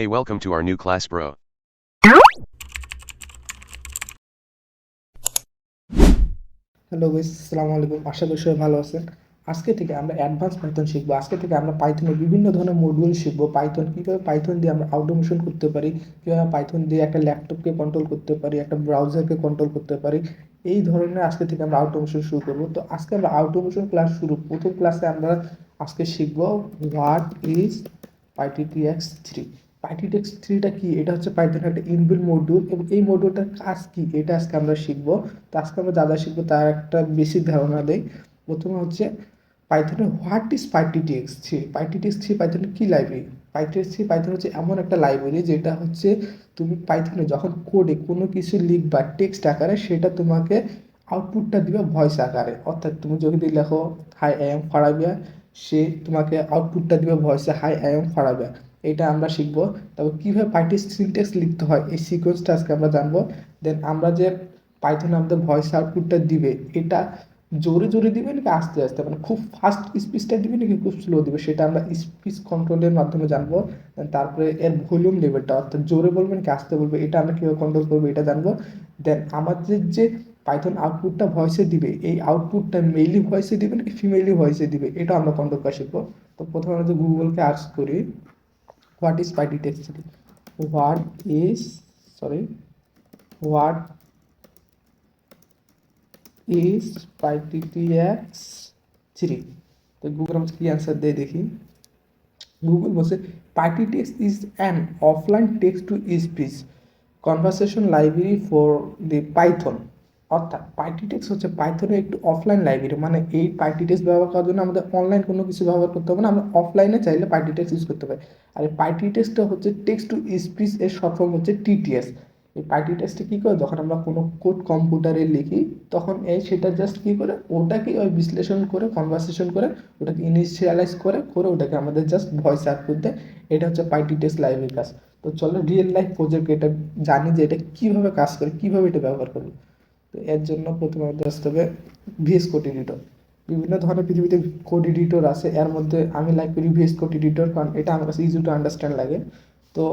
Hey, welcome to our new class, bro. Hello guys আসসালামু আলাইকুম আশা করি সবাই ভালো আজকে থেকে আমরা অ্যাডভান্স পাইথন শিখব। আজকে থেকে আমরা পাইথনের বিভিন্ন ধরনের মডিউল শিখব। পাইথন কীভাবে পাইথন দিয়ে আমরা অটোমেশন করতে পারি কীভাবে পাইথন দিয়ে একটা ল্যাপটপকে কন্ট্রোল করতে পারি একটা ব্রাউজারকে কন্ট্রোল করতে পারি এই ধরনের আজকে থেকে আমরা অটোমেশন শুরু করব। তো আজকে আমরা অটোমেশন ক্লাস শুরু প্রথম ক্লাসে আমরা আজকে শিখব what is pyttsx three pyttsx থ্রিটা কি? এটা হচ্ছে পাইথনের একটা ইনবিল মডিউল এবং এই মডিউলটার কাজ কি? এটা আজকে আমরা শিখব। তো আজকে আমরা যা যা শিখব তার একটা বেসিক ধারণা দেই। প্রথমে হচ্ছে পাইথনের what is pyttsx three pyttsx three পাইথনের কি লাইব্রেরি পাইটিএক্স থ্রি পাইথন হচ্ছে এমন একটা লাইব্রেরি যেটা হচ্ছে তুমি পাইথনে যখন কোডে কোনো কিছু লিখবা টেক্সট আকারে, সেটা তোমাকে আউটপুটটা দিবে ভয়েস আকারে। অর্থাৎ তুমি যদি লেখো হাই আই এম ফারাবিয়া সে তোমাকে আউটপুটটা দিবে ভয়েসে হাই আই এম ফারাবিয়া এটা আমরা শিখব। তারপর কীভাবে পাইটি সিনটেক্স লিখতে হয়, এই সিকোয়েন্সটা আজকে আমরা জানব। দেন আমরা যে পাইথন আমাদের ভয়েস আউটপুটটা দিবে, এটা জোরে জোরে দিবে নাকি আস্তে আস্তে? মানে খুব ফাস্ট স্পিচটা দিবে নাকি খুব স্লো দিবে? সেটা আমরা স্পিচ কন্ট্রোলের মাধ্যমে জানব। তারপরে এর ভলিউম লেভেলটা অর্থাৎ জোরে বলবে নাকি আস্তে বলবে, এটা আমরা কীভাবে কন্ট্রোল করব এটা জানব। দেন আমাদের যে পাইথন আউটপুটটা ভয়েসে দিবে, এই আউটপুটটা মেইলি ভয়েসে দিবে নাকি ফিমেলি ভয়েসে দিবে এটা আমরা কন্ট্রোল করা শিখব। তো প্রথমে আমরা যে গুগলকে আর্স করি। What is PyText 3 what is sorry what is PyTX 3 তো গুগল আমাকে কি অ্যান্সার দেয় দেখি গুগল বলছে PyText is an offline text to speech conversation library for the Python অর্থাৎ পাইটিটেক্স হচ্ছে পাইথনের একটু অফলাইন লাইব্রেরি মানে এই পাইটিটেক্স ব্যবহার করার জন্য আমাদের অনলাইন কোনো কিছু ব্যবহার করতে হবে না, আমরা অফলাইনে চাইলে পাইটিটেক্স ইউজ করতে পারি। আর এই পাইটিটেক্সটা হচ্ছে টেক্সট টু স্পিচ এর শর্ট ফর্ম হচ্ছে টিটিএস এই পাইটিটেক্সটা কী করে? যখন আমরা কোনো কোড কম্পিউটারে লিখি, তখন এই সেটা জাস্ট কী করে? ওটাকে ওই বিশ্লেষণ করে কনভারসেশন করে, ওটাকে ইনিশিয়ালাইজ করে করে ওটাকে আমাদের জাস্ট ভয়েস আউটপুট দেয়। এটা হচ্ছে পাইটিটেক্স লাইব্রেরি কাজ। তো চলো রিয়েল লাইফ প্রজেক্ট এটা জানি যে এটা কীভাবে কাজ করে, কীভাবে এটা ব্যবহার করব। তো এর জন্য প্রথমে আমাদের আসতে হবে ভিএস কোড এডিটর বিভিন্ন ধরনের পৃথিবীতে কোড এডিটর আছে, এর মধ্যে আমি লাইক করি ভিএস কোড এডিটর কারণ এটা আমার কাছে ইজি টু আন্ডারস্ট্যান্ড লাগে। তো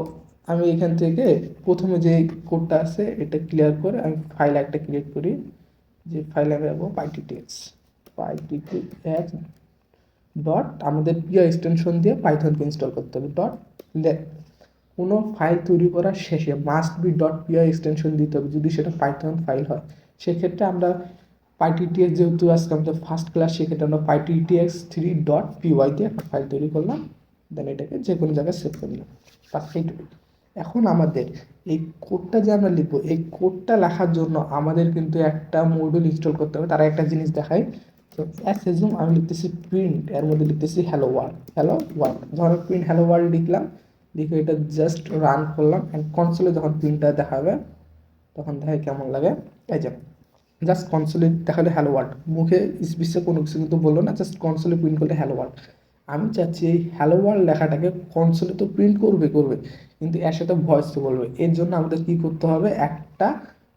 আমি এখান থেকে প্রথমে যে কোডটা আছে, এটা ক্লিয়ার করে আমি ফাইল একটা ক্রিয়েট করি, যে ফাইল আমি রাখব পাইটিটিএক্স পাইটিটিএক্স ডট আমাদের পিয়া এক্সটেনশন দিয়ে পাইথনকে ইনস্টল করতে হবে ডট কোনো ফাইল তৈরি করার শেষে must be dot py extension দিতে হবে, যদি সেটা পাইথন ফাইল হয়। সেক্ষেত্রে আমরা পাইটিটিএক্স যেহেতু আজকে আমাদের ফার্স্ট ক্লাস সেক্ষেত্রে আমরা পাইটিটিএক্স থ্রি ডট পিওয়াই দিয়ে একটা ফাইল তৈরি করলাম। দেন এটাকে যে কোনো জায়গায় সেভ করে নিলাম এইটুকু এখন আমাদের এই কোডটা যে আমরা লিখব, এই কোডটা লেখার জন্য আমাদের কিন্তু একটা মডিউল ইনস্টল করতে হবে। তারা একটা জিনিস দেখায় তো অ্যাস এজুম আমি লিখতেছি প্রিন্ট এর মধ্যে লিখতেছি হ্যালো ওয়ার্ল্ড হ্যালো ওয়ার্ল্ড ধরো প্রিন্ট হ্যালো ওয়ার্ল্ড লিখলাম। লিখে এটা জাস্ট রান করলাম। অ্যান্ড কনসোলে যখন প্রিন্টটা দেখাবে, তখন দেখে কেমন লাগে। এই যে। জাস্ট কনসোলে দেখালে হ্যালো ওয়ার্ল্ড মুখে স্পিচে কোনো কিছু কিন্তু বলল না জাস্ট কনসোলে প্রিন্ট করলে হ্যালো ওয়ার্ল্ড আমি চাচ্ছি এই হ্যালো ওয়ার্ল্ড লেখাটাকে কনসোলে তো প্রিন্ট করবে করবে। কিন্তু এর সাথে ভয়েস তো বলবে। এর জন্য আমাদের কী করতে হবে? একটা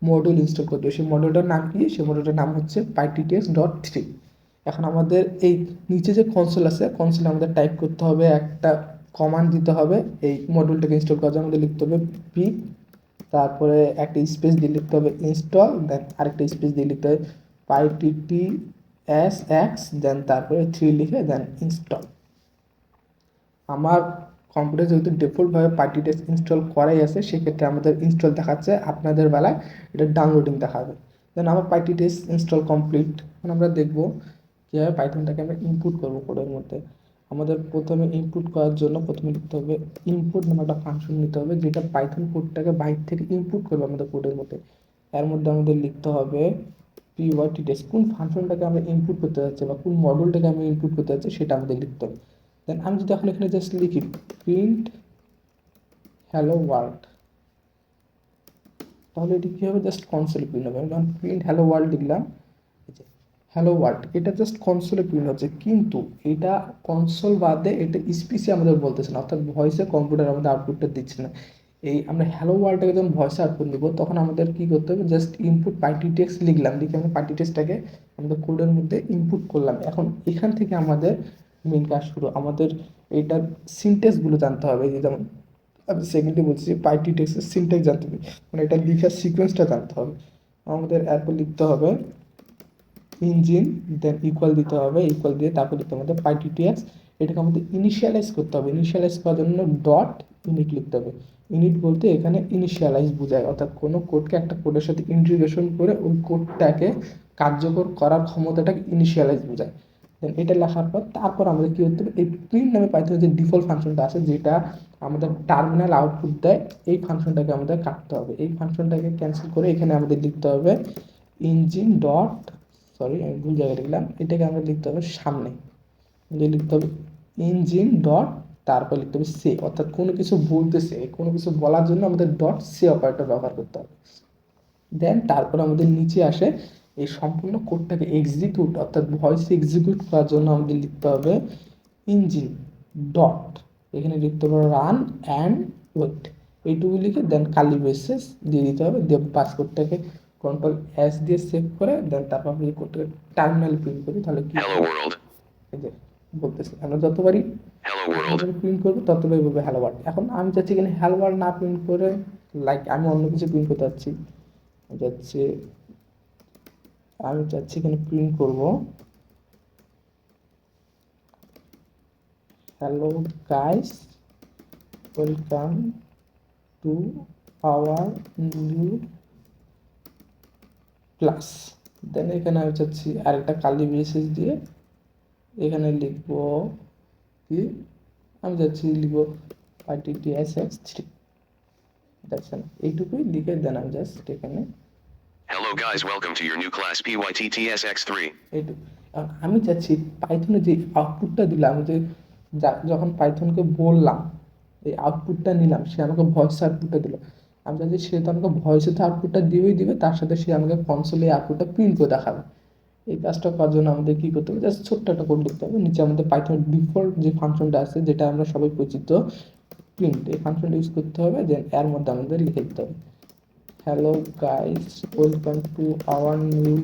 মডিউল ইনস্টল করতে হবে। সেই মডিউলটার নাম কি? সেই মডিউলটার নাম হচ্ছে পাইটিটিএক্স ডট থ্রি এখন আমাদের এই নিচে যে কনসোল আছে কনসোলে আমাদের টাইপ করতে হবে, একটা কমান্ড দিতে হবে। এই মডিউলটাকে ইনস্টল করার জন্য আমাদের লিখতে হবে পি তারপরে একটা স্পেস দিয়ে লিখতে হবে ইনস্টল দেন আরেকটা স্পেস দিয়ে লিখতে হবে পাইটিটি এস এক্স দেন তারপরে থ্রি লিখে দেন ইনস্টল আমার কম্পিউটার যেহেতু ডিফল্টভাবে পার্টিটেস ইনস্টল করাই আছে, সেক্ষেত্রে আমাদের ইনস্টল দেখাচ্ছে, আপনাদের বেলায় এটা ডাউনলোডিং দেখাবে। দেন আমার পাইটিটেস ইনস্টল কমপ্লিট এখন আমরা দেখব কীভাবে পাইথনটাকে আমরা ইনপুট করব কোডের মধ্যে। আমাদের প্রথমে ইনপুট করার জন্য প্রথমে লিখতে হবে ইনপুট নামে একটা ফাংশন নিতে হবে, যেটা পাইথন কোডটাকে বাইর থেকে ইনপুট করবে আমাদের কোডের মধ্যে। এর মধ্যে আমাদের লিখতে হবে পিওয়াইটি টেস্ট কোন ফাংশনটাকে আমরা ইনপুট করতে যাচ্ছি বা কোন মডেলটাকে আমরা ইনপুট করতে যাচ্ছি সেটা আমাদের লিখতে হবে। দেন আমি যদি এখন এখানে জাস্ট লিখি প্রিন্ট হ্যালো ওয়ার্ল্ড তাহলে এটি কী হবে জাস্ট কনসোলে প্রিন্ট হবে? আমি যখন প্রিন্ট হ্যালো ওয়ার্ল্ড লিখলাম হ্যালো ওয়ার্ল্ড এটা জাস্ট কনসোলে প্রিন্ট হচ্ছে। কিন্তু এটা কনসোল বাদে এটা স্পিসে আমাদের বলতেছে না, অর্থাৎ ভয়েসে কম্পিউটার আমাদের আউটপুটটা দিচ্ছে না। এই আমরা হ্যালো ওয়ার্ল্ডটাকে যখন ভয়েসে আউটপুট দিব তখন আমাদের কী করতে হবে? জাস্ট ইনপুট পার্টি টেক্সট লিখলাম, লিখে আমরা পার্টি টেক্সটটাকে আমাদের কোডের মধ্যে ইনপুট করলাম। এখন এখান থেকে আমাদের মেন কাজ শুরু। আমাদের এইটার সিনটেক্সগুলো জানতে হবে। যে যেমন আমি সেকেন্ডে বলছি যে পাইটি টেক্সের সিনটেক্স জানতে হবে। মানে এটা লিখার সিকোয়েন্সটা জানতে হবে। আমাদের এরপর লিখতে হবে ইঞ্জিন দেন ইকুয়াল দিতে হবে ইকুয়াল দিয়ে তারপর লিখতে হবে পাইটিটিএক্স এটাকে আমাদের ইনিশিয়ালাইজ করতে হবে। ইনিশিয়ালাইজ করার জন্য ডট ইউনিট লিখতে হবে। ইউনিট বলতে এখানে ইনিশিয়ালাইজ বোঝায়, অর্থাৎ কোনো কোডকে একটা কোডের সাথে ইন্টিগ্রেশন করে ওই কোডটাকে কার্যকর করার ক্ষমতাটাকে ইনিশিয়ালাইজ বোঝায়। দেন এটা লেখার পর তারপর আমাদের কী করতে হবে? এই প্রিন্ট নামে পাইতে যে ডিফল্ট ফাংশনটা আছে, যেটা আমাদের টার্মিনাল আউটপুট দেয়, এই ফাংশনটাকে আমাদের কাটতে হবে। এই ফাংশনটাকে ক্যান্সেল করে এখানে আমাদের লিখতে হবে ইঞ্জিন ডট সরি আমি ভুল জায়গায় লিখলাম। এটাকে আমরা লিখতে হবে সামনে। লিখতে হবে ইঞ্জিন ডট তারপর লিখতে হবে সে অর্থাৎ কোনো কিছু বলতেছে কোনো কিছু বলার জন্য আমাদের ডট সে অপারেটর ব্যবহার করতে হবে। দেন তারপর আমাদের নিচে আসে এই সম্পূর্ণ কোডটাকে এক্সিকিউট অর্থাৎ ভয়েস এক্সিকিউট করার জন্য আমাদের লিখতে হবে ইঞ্জিন ডট এখানে লিখতে হবে রান অ্যান্ড ওয়েট এইটুকু লিখে দেন কালি বেসেস দিয়ে দিতে হবে, দিয়ে পাসওয়ার্ডটাকে কন্ট্রোল এস দিয়ে সেভ করে দেন তারপর এই কোডটাকে টার্মিনাল প্রিন্ট করি তাহলে কি. এই যে বলতেছি আমরা যতবারই. প্রিন্ট করব ততবারই বলবে হ্যালো ওয়ার্ড এখন আমি চাচ্ছি এখানে হ্যালো ওয়ার্ড না প্রিন্ট করে লাইক আমি অন্য কিছু প্রিন্ট করতে চাচ্ছি আমি চাচ্ছি আমি চাচ্ছি এখানে প্রিন্ট করব hello guys welcome to our new class then এখানে আমি চাচ্ছি আরেকটা কালি মেসেজ দিয়ে এখানে লিখব কি? আমি যাচ্ছি লিখব party T S x three দেখছেন এইটুকুই লিখে দেন আমি জাস্ট এখানে। Hello guys, welcome to your new class PYTTSX3. এইটুকু। এখন আমি চাচ্ছি পাইথনে যে আউটপুটটা দিলাম যে যা- যখন পাইথনকে বললাম এই আউটপুটটা নিলাম সে আমাকে ভয়েস আউটপুটটা দিল। চাচ্ছি সে তো আমাকে ভয়েসে তো আউটপুটটা দিবেই দিবে, তার সাথে সে আমাকে কনসোলে আউটপুটটা প্রিন্ট করে দেখাবে। এই কাজটা করার জন্য আমাদের কী করতে হবে? জাস্ট ছোট্ট একটা কোড লিখতে হবে। নিচে আমাদের পাইথনের ডিফল্ট যে ফাংশনটা আছে, যেটা আমরা সবাই পরিচিত প্রিন্ট এই ফাংশনটা ইউজ করতে হবে। দেন এর মধ্যে আমাদের লিখে দিতে হবে। Hello guys welcome to our new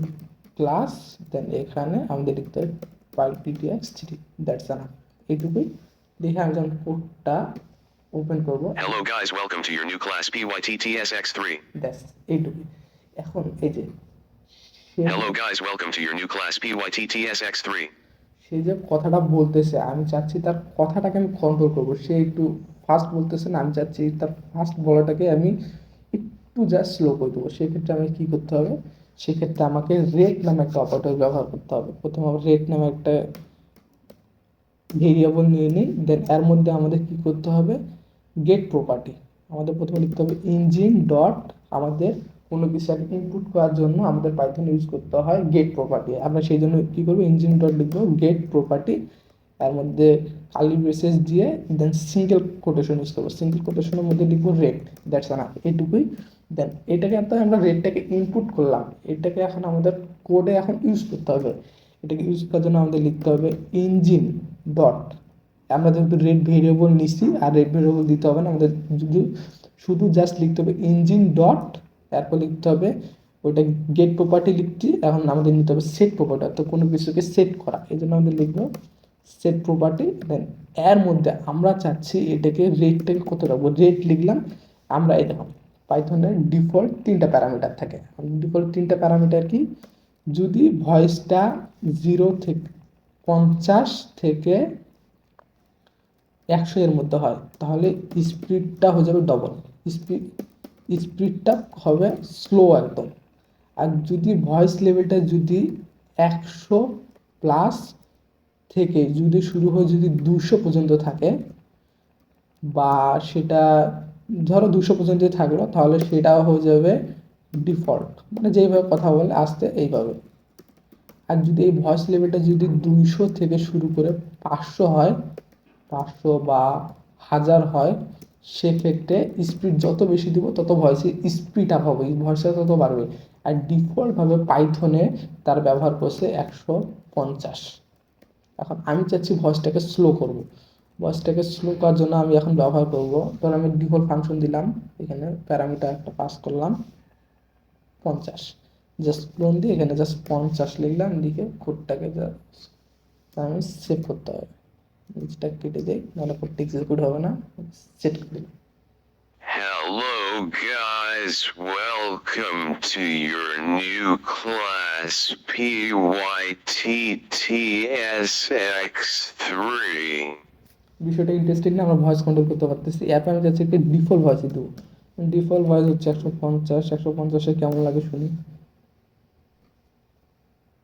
class then এখানে আমাদের লিখতে হবে পাই ডিটিএক্স থ্রি দ্যাটস আনা এইটুকুই। দেখে আমি কোডটা ওপেন করব। Hello guys, welcome to your new class PYTTSX3. ব্যাস এইটুকুই এখন এই যে সে Hello guys, welcome to your new class PYTTSX3. সে যে কথাটা বলতেছে আমি চাচ্ছি তার কথাটাকে আমি কন্ট্রোল করব। সে একটু ফাস্ট বলতেছে না আমি চাচ্ছি তার ফাস্ট বলাটাকে আমি একটু জাস্ট স্লো করে দেবো। সেক্ষেত্রে আমি কী করতে হবে? সেক্ষেত্রে আমাকে রেট নামে একটা অপারেটর ব্যবহার করতে হবে। প্রথমে আমার রেট নামে একটা ভেরিয়েবল নিয়ে নিই দেন এর মধ্যে আমাদের কি করতে হবে? গেট প্রপার্টি আমাদের প্রথমে লিখতে হবে ইঞ্জিন ডট আমাদের কোনো কিছু একটা ইনপুট করার জন্য আমাদের পাইথন ইউজ করতে হয় গেট প্রপার্টি আমরা সেই জন্য কী করব? ইঞ্জিন ডট লিখব গেট প্রপার্টি এর মধ্যে কালি ব্রেসেস দিয়ে দেন সিঙ্গেল কোটেশন ইউজ করব। সিঙ্গেল কোটেশনের মধ্যে লিখব রেট দ্যাটস আনা এইটুকুই দেন এটাকে তো আমরা রেটটাকে ইনপুট করলাম। এটাকে এখন আমাদের কোডে এখন ইউজ করতে হবে। এটাকে ইউজ করার জন্য আমাদের লিখতে হবে ইঞ্জিন ডট আমরা যেহেতু রেড ভেরিয়েবল নিচ্ছি আর রেড ভেরিয়েবল দিতে হবে না, আমাদের শুধু শুধু জাস্ট লিখতে হবে ইঞ্জিন ডট তারপর লিখতে হবে ওইটা গেট প্রপার্টি লিখছি, এখন আমাদের নিতে হবে সেট প্রপার্টি অর্থাৎ কোনো কিছুকে সেট করা। এই জন্য আমাদের লিখব সেট প্রপার্টি দেন এর মধ্যে আমরা চাচ্ছি এটাকে রেটটাকে কত রাখব? রেট লিখলাম, আমরা এই দেখো পাইথনের ডিফল্ট তিনটা প্যারামিটার থাকে। ডিফল্ট তিনটা প্যারামিটার কি? যদি ভয়েসটা জিরো থেকে পঞ্চাশ থেকে একশো এর মধ্যে হয়, তাহলে স্পিডটা হয়ে যাবে ডবল স্পিড স্পিডটা হবে স্লো একদম। আর যদি ভয়েস লেভেলটা যদি একশো প্লাস থেকে যদি শুরু হয়ে যদি দুশো পর্যন্ত থাকে, বা সেটা, ধরো দুশো পর্যন্ত থাকল, তাহলে সেটাও হয়ে যাবে ডিফল্ট মানে যেইভাবে কথা বলে, আসতে এইভাবে। আর যদি এই ভয়েস লেভেলটা যদি দুইশো থেকে শুরু করে পাঁচশো হয় পাঁচশো বা হাজার হয়, সেক্ষেত্রে স্পিড যত বেশি দিব, তত ভয়েসে স্পিড আপ হবে ভয়েসটা তত বাড়বে। আর ডিফল্টভাবে পাইথনে তার ব্যবহার করছে একশো পঞ্চাশ। এখন আমি চাচ্ছি ভয়েসটাকে স্লো করব। ভয়েসটাকে স্লো করার জন্য আমি এখন ব্যবহার করব। ধর আমি ডিফল্ট ফাংশন দিলাম, এখানে প্যারামিটার একটা পাস করলাম, পঞ্চাশ। জাস্ট ক্লোন দিয়ে এখানে জাস্ট পঞ্চাশ লিখলাম, লিখে কোডটাকে আমি সেভ করতে হবে। নিচটা কেটে দিই নাহলে কোডটা এক্সিকিউট হবে না সেট করে Hello guys, welcome to your new class PYTTSX3. বিষয়টা ইন্টারেস্টিং না আমরা ভয়েস কন্ট্রোল করতে পারতেছি অ্যাপে আমি যাচ্ছি একটা ডিফল্ট ভয়েসই দেবো ডিফল্ট ভয়েস হচ্ছে একশো পঞ্চাশ একশো পঞ্চাশে কেমন লাগে শুনি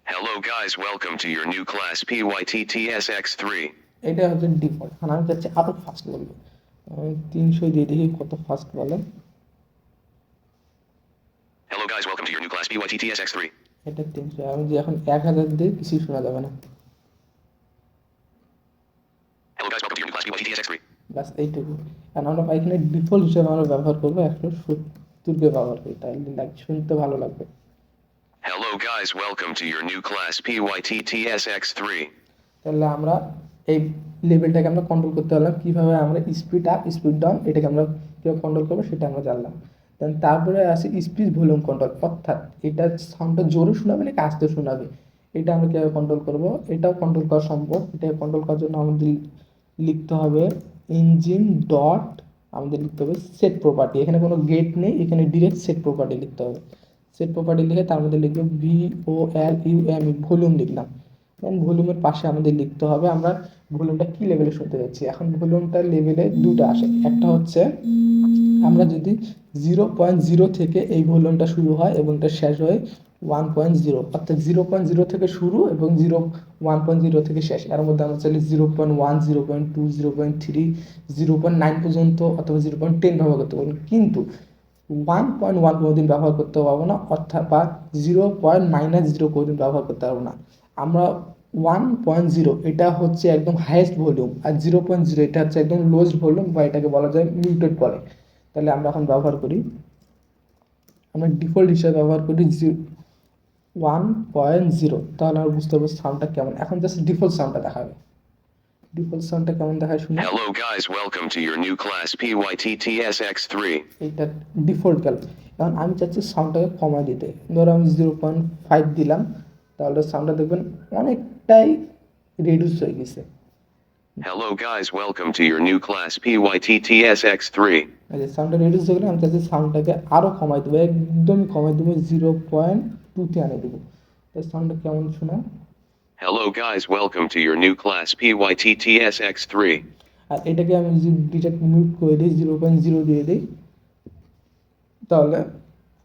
Hello guys, welcome to your new class PYTTSX3. এটা হচ্ছে ডিফল্ট আর আমি চাচ্ছি আরও ফাস্ট বলব। আমি তিনশো দিয়ে দেখি কত ফাস্ট বলে। Hello guys, welcome to your new class PYTTSX3. এটা তিনশো। আমি যে এখন এক হাজার দিই কিছুই শোনা যাবে না। Hello guys, welcome to your new class PYTTSX3. ব্যাস এইটুকু। কারণ আমরা এখানে ডিফল্ট হিসেবে আমরা ব্যবহার করব একশো সত্তরকে ব্যবহার করি। তাহলে শুনতে ভালো লাগবে। Hello guys, welcome to your new class PYTTSX3. তাহলে আমরা এই লেভেলটাকে আমরা কন্ট্রোল করতে পারলাম। কীভাবে আমরা স্পিড আপ স্পিড ডাউন এটাকে আমরা কীভাবে কন্ট্রোল করব সেটা আমরা জানলাম। দেন তারপরে আছে স্পিচ ভলিউম কন্ট্রোল অর্থাৎ এটা সাউন্ডটা জোরে শোনাবে নাকি আস্তে শোনাবে? এটা আমরা কীভাবে কন্ট্রোল করব? এটাও কন্ট্রোল করা সম্ভব। এটা কন্ট্রোল করার জন্য আমাদের লিখতে হবে ইঞ্জিন ডট আমাদের লিখতে হবে সেট প্রপার্টি এখানে কোনো গেট নেই, এখানে ডিরেক্ট সেট প্রপার্টি লিখতে হবে। সেট প্রপার্টি লিখে তার মধ্যে লিখবে V O L U M volume লিখলাম। দেন ভলিউমের পাশে আমাদের লিখতে হবে আমরা ভলিউমটা কী লেভেলে শুনতে যাচ্ছি? এখন ভলিউমটার লেভেলে দুটো আসে। একটা হচ্ছে, আমরা যদি জিরো পয়েন্ট জিরো থেকে এই ভলিউমটা শুরু হয় এবং এটা শেষ হয় ওয়ান পয়েন্ট জিরো অর্থাৎ জিরো পয়েন্ট জিরো থেকে শুরু এবং জিরো ওয়ান পয়েন্ট জিরো থেকে শেষ। এর মধ্যে আমরা চাইলে zero point one zero point two zero point three zero point nine পর্যন্ত অথবা জিরো পয়েন্ট টেন ব্যবহার করতে পারব। কিন্তু ওয়ান পয়েন্ট ওয়ান কোনোদিন ব্যবহার করতে পারব না, অর্থাৎ বা জিরো পয়েন্ট মাইনাস জিরো কোনোদিন ব্যবহার করতে পারব না। আমরা ওয়ান পয়েন্ট জিরো এটা হচ্ছে একদম হাইয়েস্ট ভলিউম আর জিরো পয়েন্ট জিরো এটা হচ্ছে একদম লোয়েস্ট ভলিউম বা এটাকে বলা যায় মিউটেড বলে তাহলে আমরা এখন ব্যবহার করি আমরা ডিফল্ট হিসেবে ব্যবহার করি ওয়ান পয়েন্ট জিরো তাহলে আমরা বুঝতে পারব সাউন্ডটা কেমন। এখন জাস্ট ডিফল্ট সাউন্ডটা দেখাবে। ডিফল্ট সাউন্ডটা কেমন দেখায় শুনে। Hello guys, welcome to your new class PYTTSX3. এইটা ডিফল্ট গেল এখন আমি চাচ্ছি সাউন্ডটাকে কমায় দিতে। ধরো আমি জিরো পয়েন্ট ফাইভ দিলাম তাহলে সাউন্ডটা দেখবেন অনেকটাই রেডিউস হয়ে গেছে। Hello guys, welcome to your new class PYTTSX3. এই যে সাউন্ডটা রেডিউস হয়ে গেলে আমি চাচ্ছি সাউন্ডটাকে আরও কমাই দেবো একদম কমাই দেবো জিরো পয়েন্ট টুতে আনে দেবো। তাই সাউন্ডটা কেমন শোনা Hello guys, welcome to your new class PYTTSX3. আর এটাকে আমি যদি ডিটেক্ট মিউট করে দিই জিরো পয়েন্ট জিরো দিয়ে দিই তাহলে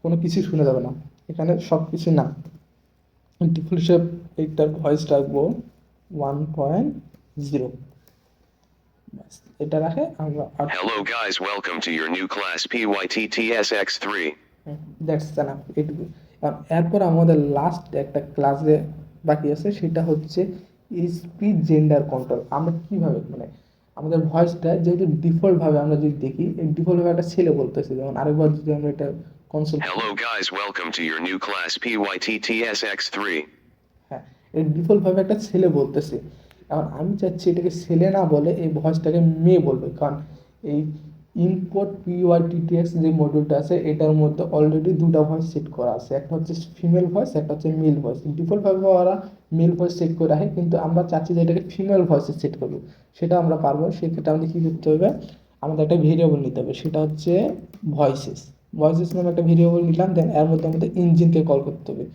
কোনো কিছু শোনা যাবে না। এখানে সব কিছু না। ডিফল্ট হিসেবে এইটার ভয়েস রাখব ওয়ান পয়েন্ট জিরো এটা রাখে আমরা Hello guys, welcome to your new class PYTTSX3. That's enough এইটুকু আর এরপর আমাদের লাস্ট একটা ক্লাসে বাকি আছে সেটা হচ্ছে স্পিড জেন্ডার কন্ট্রোল আমরা কীভাবে মানে আমাদের ভয়েসটা যেহেতু ডিফল্টভাবে আমরা যদি দেখি ডিফল্টভাবে একটা ছেলে বলতেছে যেমন আরেকবার যদি আমরা এটা console Hello guys, welcome to your new class PYTTSX3. হ্যাঁ এই ডিফল্টভাবে একটা ছেলে বলতেছে। এখন আমি চাচ্ছি এটাকে ছেলে না বলে এই ভয়েসটাকে মেয়ে বলবে। কারণ এই ইম্পোর্ট পিওয়াইটিটিএক্স যে মডিউলটা আছে এটার মধ্যে অলরেডি দুটো ভয়েস সেট করা আছে। একটা হচ্ছে ফিমেল ভয়েস একটা হচ্ছে মেল ভয়েস ডিফল্টভাবে ওরা মেল ভয়েস সেট করে রাখে কিন্তু আমরা চাচ্ছি যে এটাকে ফিমেল ভয়েসে সেট করব। সেটা আমরা পারব সেক্ষেত্রে আমাদের কী করতে হবে? আমাদের একটা ভেরিয়েবল নিতে হবে। সেটা হচ্ছে ভয়েসেস ভয়েসেস নামে একটা ভেরিয়েবল নিলাম দেন এর মধ্যে আমাদের ইঞ্জিনকে কল করতে হবে।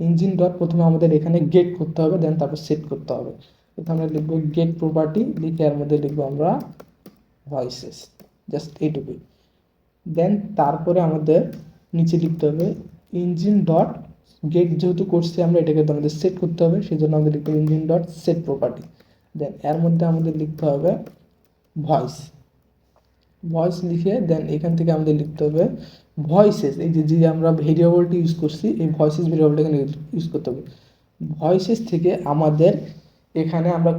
ইঞ্জিন ডট প্রথমে আমাদের এখানে গেট করতে হবে দেন তারপর সেট করতে হবে। প্রথমে আমরা লিখব গেট প্রপার্টি লিখে এর মধ্যে লিখব আমরা ভয়েসেস জাস্ট এইটুকুই। দেন তারপরে আমাদের নিচে লিখতে হবে ইঞ্জিন ডট গেট যেহেতু করছি আমরা, এটাকে তো আমাদের সেট করতে হবে সেই জন্য আমাদের লিখতে হবে engine dot set property then এর মধ্যে আমাদের লিখতে হবে ভয়েস ভয়েস লিখে দেন এখান থেকে আমাদের লিখতে হবে ভয়েসেস এই যে যে আমরা ভেরিয়েবলটি ইউজ করছি, এই ভয়েসেস ভেরিয়েবলটা এখানে ইউজ করতে হবে। ভয়েসেস থেকে আমাদের এখানে আমরা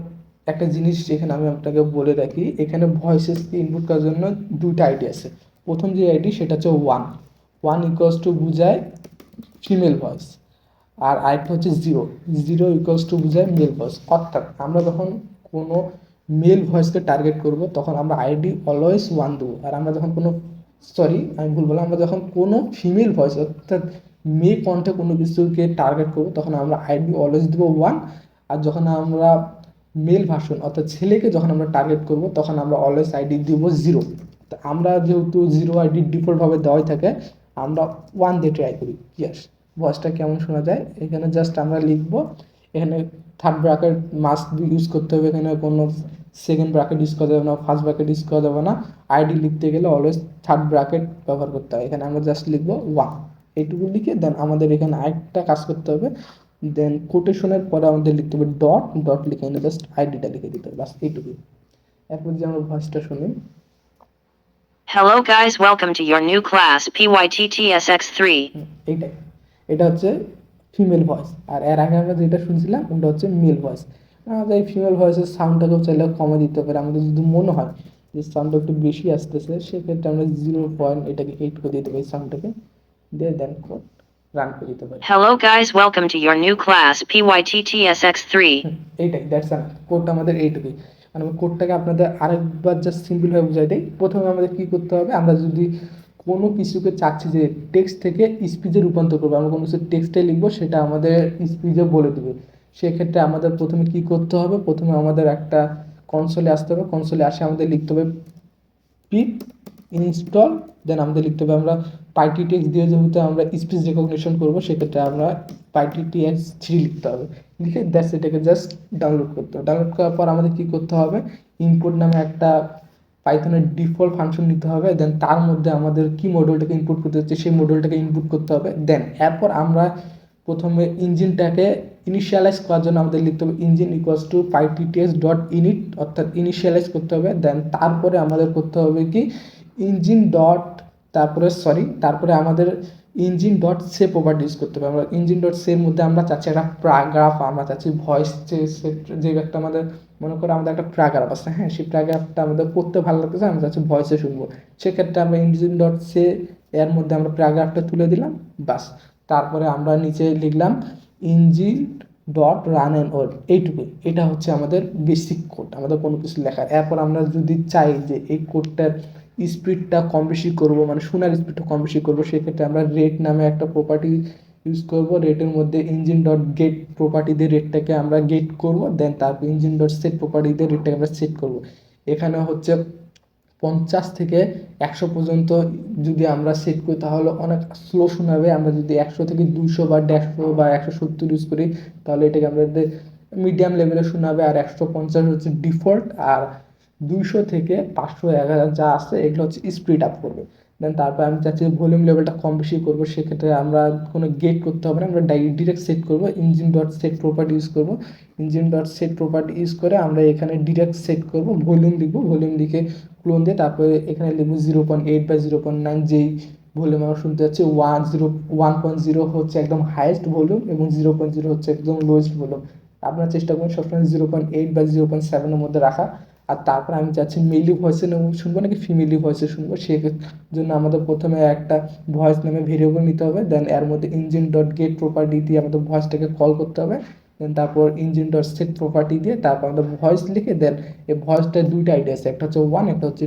একটা জিনিস এখানে আমি আপনাকে বলে রাখি, এখানে ভয়েসেসকে ইনপুট করার জন্য দুইটা আইডি আছে। প্রথম যে আইডি সেটা হচ্ছে ওয়ান ওয়ান ইকুয়ালস টু বুঝায় ফিমেল ভয়েস আর আরেকটা হচ্ছে জিরো জিরো ইকুয়ালস টু বুঝায় মেল ভয়েস অর্থাৎ আমরা যখন কোনো মেল ভয়েসকে টার্গেট করব, তখন আমরা আইডি অলওয়েজ ওয়ান দেবো। আর আমরা যখন কোনো সরি আমি ভুল বললাম, আমরা যখন কোনো ফিমেল ভয়েস অর্থাৎ মেয়ে কণ্ঠে কোনো কিছুকে টার্গেট করব, তখন আমরা আইডি অলওয়েজ দেবো ওয়ান আর যখন আমরা মেল ভার্সন অর্থাৎ ছেলেকে যখন আমরা টার্গেট করব, তখন আমরা অলওয়েজ আইডি দিব জিরো তো আমরা যেহেতু জিরো আইডি ডিফল্টভাবে দেওয়াই থাকে, আমরা ওয়ান দিয়ে ট্রাই করি। ইয়াস ভয়েসটা কেমন শোনা যায়? এখানে জাস্ট আমরা লিখব এখানে থার্ড ব্র্যাকেট মাস্ট ইউজ করতে হবে। এখানে কোনো সেকেন্ড ব্র্যাকেট ইউজ করা যাবে না ফার্স্ট ব্র্যাকেট ইউজ করা যাবে না। আইডি লিখতে গেলে অলওয়েজ থার্ড ব্র্যাকেট ব্যবহার করতে হয়। এখানে আমরা জাস্ট লিখব ওয়ান এইটুকু লিখে দেন আমাদের এখানে আরেকটা কাজ করতে হবে। দেন কোটেশনের পরে আমাদের লিখতে হবে ডট ডট লিখে এনে জাস্ট আইডিটা লিখে দিতে হবে। বাস এইটুকু এরপর যে আমরা ভয়েসটা শুনি। Hello guys, welcome to your new class, PYTTSX3. হুম, এইটাই। এটা হচ্ছে ফিমেল ভয়েস আর এর আগে আমরা যেটা শুনছিলাম ওটা হচ্ছে মেল ভয়েস আমাদের এই ফিমেল ভয়েসের সাউন্ডটাকেও চাইলে কমে দিতে পারে। আমাদের যদি মনে হয় যে সাউন্ডটা একটু বেশি আসতেছে সেক্ষেত্রে আমরা জিরো পয়েন্ট এটাকে এইট করে দিতে পারি সাউন্ডটাকে দিয়ে দেন রান করে দিতে পারি। Hello guys, welcome to your new class, PYTTSX3. হুম, এইটাই দ্যাটস আন কোডটা আমাদের এইটুকুই মানে কোডটাকে আপনাদের আরেকবার জাস্ট সিম্পলভাবে বুঝাই দিই। প্রথমে আমাদের কী করতে হবে? আমরা যদি কোনো কিছুকে চাচ্ছি যে টেক্সট থেকে স্পিচে রূপান্তর করব। আমরা কোনো কিছু টেক্সটে লিখব, সেটা আমাদের স্পিচে বলে দেবে। সেক্ষেত্রে আমাদের প্রথমে কি করতে হবে? প্রথমে আমাদের একটা কনসোলে আসতে হবে। কনসোলে আসে আমাদের লিখতে হবে পিপ ইনস্টল দেন আমাদের লিখতে হবে আমরা পাইটি টেক্স দিয়ে যেহেতু আমরা স্পিচ রেকগনিশন করব, সেক্ষেত্রে আমরা পাইটি টিএক্স থ্রি লিখতে হবে। লিখে দ্যাটস এটাকে জাস্ট ডাউনলোড করতে হবে। ডাউনলোড করার পর আমাদের কী করতে হবে? ইনপুট নামে একটা পাইথনের ডিফল্ট ফাংশন নিতে হবে দেন তার মধ্যে আমাদের কি মডেলটাকে ইনপুট করতে হচ্ছে, সেই মডেলটাকে ইনপুট করতে হবে। দেন এরপর আমরা প্রথমে ইঞ্জিনটাকে ইনিশিয়ালাইজ করার জন্য আমাদের লিখতে হবে engine equals to pyttsx dot init অর্থাৎ ইনিশিয়ালাইজ করতে হবে। দেন তারপরে আমাদের করতে হবে কি? ইঞ্জিন ডট তারপরে সরি তারপরে আমাদের engine dot set property use করতে হবে। আমরা ইঞ্জিন ডট সের মধ্যে আমরা চাচ্ছি একটা প্যারাগ্রাফ আমরা চাচ্ছি ভয়েস যে যে একটা আমাদের, মনে করো আমাদের একটা প্যারাগ্রাফ আছে হ্যাঁ? সেই প্যারাগ্রাফটা আমাদের পড়তে ভালো লাগতেছে, আমরা চাচ্ছি ভয়েসে শুনব। সেক্ষেত্রে আমরা ইঞ্জিন ডট সে এর মধ্যে আমরা প্যারাগ্রাফটা তুলে দিলাম বাস তারপরে আমরা নিচে লিখলাম ইঞ্জিন ডট রান অ্যান্ড ওর এইটুকুই এটা হচ্ছে আমাদের বেসিক কোড আমাদের কোনো কিছু লেখা এরপর আমরা যদি চাই যে এই কোডটার স্পিডটা কম বেশি করব মানে শোনার স্পিডটা কম বেশি করব, সেক্ষেত্রে আমরা রেট নামে একটা প্রপার্টি ইউজ করব। রেটের মধ্যে ইঞ্জিন ডট গেট প্রপার্টি দিয়ে রেটটাকে আমরা গেট করব দেন তারপর ইঞ্জিন ডট সেট প্রপার্টি দিয়ে রেটটাকে আমরা সেট করব। এখানে হচ্ছে পঞ্চাশ থেকে একশো পর্যন্ত যদি আমরা সেট করি, তাহলে অনেক স্লো শোনাবে। আমরা যদি একশো থেকে দুশো বা দেড়শো বা একশো সত্তর ইউজ করি, তাহলে এটাকে আমাদের মিডিয়াম লেভেলে শোনাবে। আর একশো পঞ্চাশ হচ্ছে ডিফল্ট আর দুইশো থেকে পাঁচশো, এক যা আছে, এগুলো হচ্ছে স্পিড আপ করবে। দেন তারপর আমি চাচ্ছি ভলিউম লেভেলটা কম বেশি করব, সেক্ষেত্রে আমরা কোনো গেট করতে হবে না, আমরা ডাই ডিরেক্ট সেট করব engine dot set property use করব। Engine dot set property use করে আমরা এখানে ডিরেক্ট সেট করব ভলিউম লিখব ভলিউম লিখে ক্লোন দিয়ে তারপরে এখানে লিখব জিরো পয়েন্ট এইট বা জিরো পয়েন্ট নাইন যেই ভলিউম আমরা শুনতে যাচ্ছি one zero one point zero হচ্ছে একদম হাইয়েস্ট ভলিউম এবং জিরো পয়েন্ট জিরো হচ্ছে একদম লোয়েস্ট ভলিউম আপনারা চেষ্টা করুন সবসময় জিরো পয়েন্ট এইট বা জিরো পয়েন্ট সেভেনের মধ্যে রাখা। আর তারপর আমি চাচ্ছি মেলি ভয়েসে শুনব নাকি ফিমেলি ভয়েসে শুনব? সেই জন্য আমাদের প্রথমে একটা ভয়েস নামে ভেরিয়েবল নিতে হবে দেন এর মধ্যে ইঞ্জিন ডট গেট প্রপার্টি দিয়ে আমাদের ভয়েসটাকে কল করতে হবে দেন তারপর ইঞ্জিন ডট সেট প্রপার্টি দিয়ে তারপর আমাদের ভয়েস লিখে দেন এই ভয়েসটা দুইটা আইডিয়া আছে, একটা হচ্ছে ওয়ান একটা হচ্ছে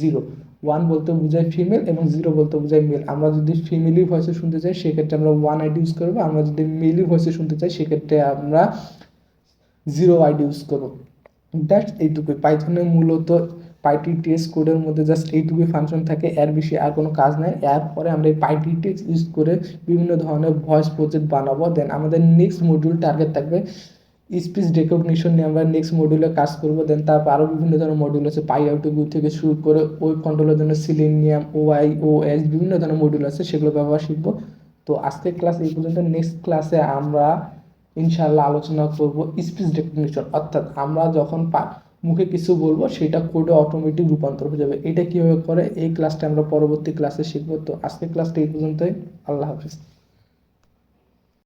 জিরো ওয়ান বলতে বোঝায় ফিমেল এবং জিরো বলতে বোঝায় মেল আমরা যদি ফিমেলি ভয়েসে শুনতে চাই, সেক্ষেত্রে আমরা ওয়ান আইডি ইউজ করব, আমরা যদি মেলি ভয়েসে শুনতে চাই, সেক্ষেত্রে আমরা জিরো আইডি ইউজ করব। দ্যাটস এইটুকুই। পাইথনে মূলত পাইটি টেক্স কোডের মধ্যে জাস্ট এইটুকুই ফাংশন থাকে। এর বেশি আর কোনো কাজ নাই। এরপরে আমরা এই পাইটি টেক্স ইউজ করে বিভিন্ন ধরনের ভয়েস প্রজেক্ট বানাবো। দেন আমাদের নেক্সট মডিউল টার্গেট থাকবে। স্পিচ রেকগনিশন নিয়ে আমরা নেক্সট মডিউলে কাজ করব। দেন তারপর আরও বিভিন্ন ধরনের মডিউল আছে। পাই আউট থেকে শুরু করে ওয়েব কন্ট্রোলের জন্য সিলেনিয়াম ওআই ও এস বিভিন্ন ধরনের মডিউল আছে। সেগুলো ব্যবহার শিখব। তো আজকের ক্লাস এই পর্যন্ত। নেক্সট ক্লাসে আমরা ইনশাল্লাহ আলোচনা করব স্পিচ রেকগনিশন অর্থাৎ আমরা যখন পা- মুখে কিছু বলব, সেটা কোডে অটোমেটিক রূপান্তর হয়ে যাবে। এটা কীভাবে করে? এই ক্লাসটা আমরা পরবর্তী ক্লাসে শিখব। তো আজকের ক্লাসটা এই পর্যন্তই। আল্লাহ হাফিজ।